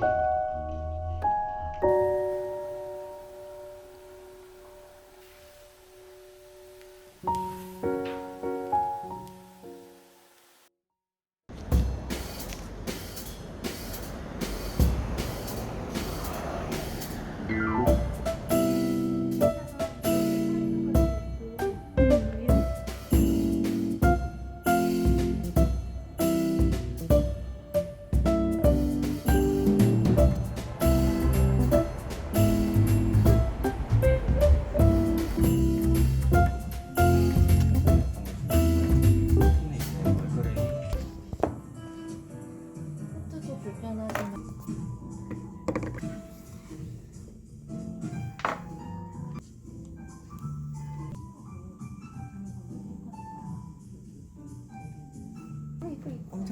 Bye.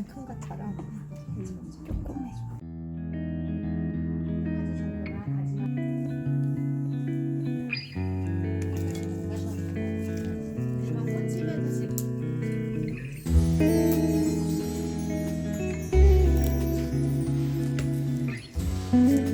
큰 것처럼 조그매. 음.